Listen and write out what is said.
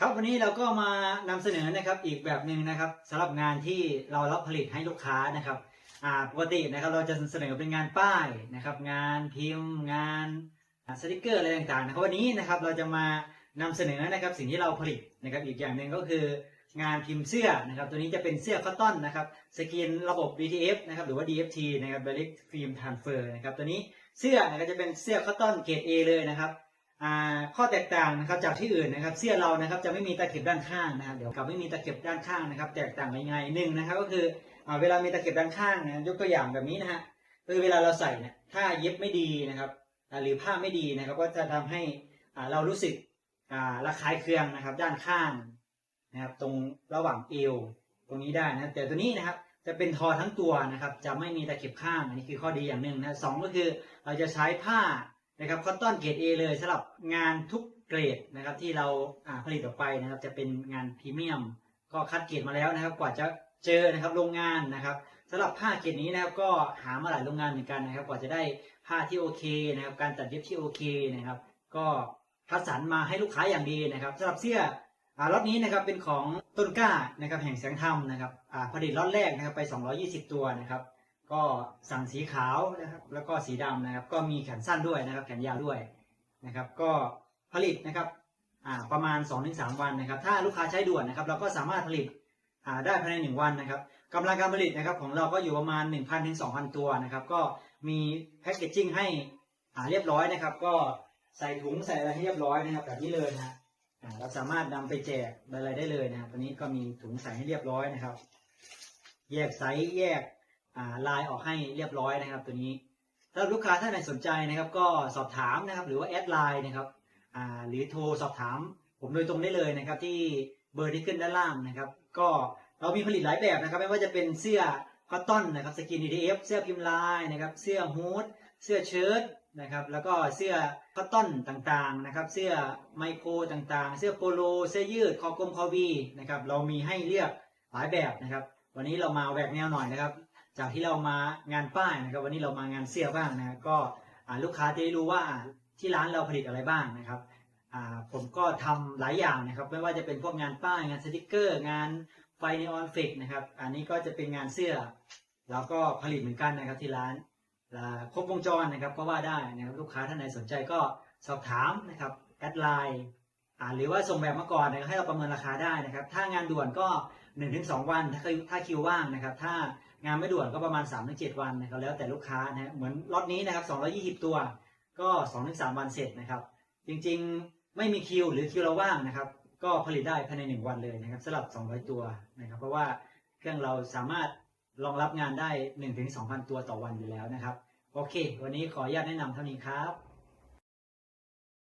ครับวันนี้เราก็มานำเสนอนะครับอีกแบบหนึ่งนะครับสำหรับงานที่เรารับผลิตให้ลูกค้านะครับอ่าปกตินะครับเราจะเสนอเป็นงานป้ายนะครับ งานพิมพ์ งานสติกเกอร์อะไรต่างๆนะครับวันนี้นะครับเราจะมานำเสนอนะครับสิ่งที่เราผลิตนะครับอีกอย่างหนึ่งก็คืองานพิมพ์เสื้อนะครับ ตัวนี้จะเป็นเสื้อคอตตอนนะครับสกรีนระบบ DTF นะครับหรือว่า DFT นะครับ Direct Film Transfer นะครับตัวนี้เสื้อนะครับจะเป็นเสื้อคอตตอนเกรด A เลยนะครับ ข้อแตกต่างนะครับจากที่อื่นนะครับ เสื้อเรานะครับจะไม่มีตะเข็บด้านข้างนะครับ เดี๋ยวกับไม่มีตะเข็บด้านข้างนะครับ แตกต่างยังไงหนึ่งนะครับ ก็คือเวลามีตะเข็บด้านข้างนะยกตัวอย่างแบบนี้นะฮะคือเวลาเราใส่เนี่ยถ้าเย็บไม่ดีนะครับ หรือผ้าไม่ดีนะครับ ก็จะทำให้เรารู้สึกระคายเคืองนะครับ ด้านข้างนะครับ ตรงระหว่างเอวตรงนี้ได้นะแต่ตัวนี้นะครับจะเป็นทอทั้งตัวนะครับ จะไม่มีตะเข็บข้างอันนี้คือข้อดีอย่างหนึ่งนะสองก็คือเราจะใช้ผ้า นะครับคอตตอนเกรด A เลยสำหรับงานทุกเกรดนะครับที่เราผลิตออกไปนะครับ จะเป็นงานพรีเมียม ก็คัดเกรดมาแล้วนะครับ กว่าจะเจอนะครับโรงงานนะครับสำหรับผ้าเกรดนี้นะครับก็หามาหลายโรงงานเหมือนกันนะครับ กว่าจะได้ผ้าที่โอเคนะครับ การตัดเย็บที่โอเคนะครับ ก็คัดสรรมาให้ลูกค้าอย่างดีนะครับสำหรับเสื้ออ่าล็อตนี้นะครับเป็นของต้นกล้านะครับแห่งแสงธรรมนะครับผลิตล็อตแรกนะครับไป 220 ตัวนะครับ ก็สั่งสีขาวนะครับ แล้วก็สีดำนะครับ ก็มีแขนสั้นด้วยนะครับ แขนยาวด้วยนะครับ ก็ผลิตนะครับประมาณ 2-3 วันนะครับ ถ้าลูกค้าใช้ด่วนนะครับ เราก็สามารถผลิตได้ภายใน 1 วันนะครับกำลังการผลิตนะครับของเราก็อยู่ประมาณ 1,000ถึง2,000 ตัวนะครับ ก็มีแพ็กเกจจิ้งให้เรียบร้อยนะครับ ก็ใส่ถุงใส่อะไรให้เรียบร้อยนะครับ แบบนี้เลยนะเราสามารถนำไปแจกอะไรได้เลยนะครับตอนนี้ก็มีถุงใส่ให้เรียบร้อยนะครับ แยกไซส์แยก อ่าไลน์ออกให้เรียบร้อยนะครับ ตัวนี้ถ้าลูกค้าท่านไหนสนใจนะครับ ก็สอบถามนะครับ หรือว่าแอดไลน์นะครับหรือโทรสอบถาม ผมโดยตรงได้เลยนะครับ ที่เบอร์ที่ขึ้นด้านล่างนะครับ ก็เรามีผลิตหลายแบบนะครับ ไม่ว่าจะเป็นเสื้อคอตตอนนะครับสกิน DTF เสื้อพิมพ์ลายนะครับ เสื้อฮูดเสื้อเชิ้ตนะครับ แล้วก็เสื้อคอตตอนต่างๆนะครับ เสื้อไมโครต่างๆ เสื้อโปโล เสื้อยืดคอกลมคอวีนะครับ เรามีให้เลือกหลายแบบนะครับ วันนี้เรามาแหวกแนวหน่อยนะครับ จากที่เรามางานป้ายนะครับ วันนี้เรามางานเสื้อบ้างนะครับก็ลูกค้าจะได้รู้ว่าที่ร้านเราผลิตอะไรบ้างนะครับผมก็ทำหลายอย่างนะครับ ไม่ว่าจะเป็นพวกงานป้ายงานสติกเกอร์ งานไฟในออนฟิกนะครับ อันนี้ก็จะเป็นงานเสื้อเราก็ผลิตเหมือนกันนะครับที่ร้านครบวงจรนะครับก็ว่าได้นะครับลูกค้าท่านไหนสนใจก็สอบถามนะครับแอดไลน์หรือว่าส่งแบบมาก่อนนะครับให้เราประเมินราคาได้นะครับ ถ้างานด่วนก็ 1-2 วันถ้าถ้าคิวว่างนะครับ ถ้า งานไม่ด่วนก็ประมาณ3-7วันนะครับแล้วแต่ลูกค้านะฮะเหมือนล็อตนี้นะครับ 220 ตัว ก็2-3วันเสร็จนะครับ จริงๆไม่มีคิวหรือคิวเราว่างนะครับ ก็ผลิตได้ภายใน 1 วันเลยนะครับสำหรับ 200 ตัวนะครับ เพราะว่าเครื่องเราสามารถรองรับงานได้ 1-2,000 ตัวต่อวันอยู่แล้วนะครับ โอเค วันนี้ขออนุญาตแนะนำเท่านี้ครับ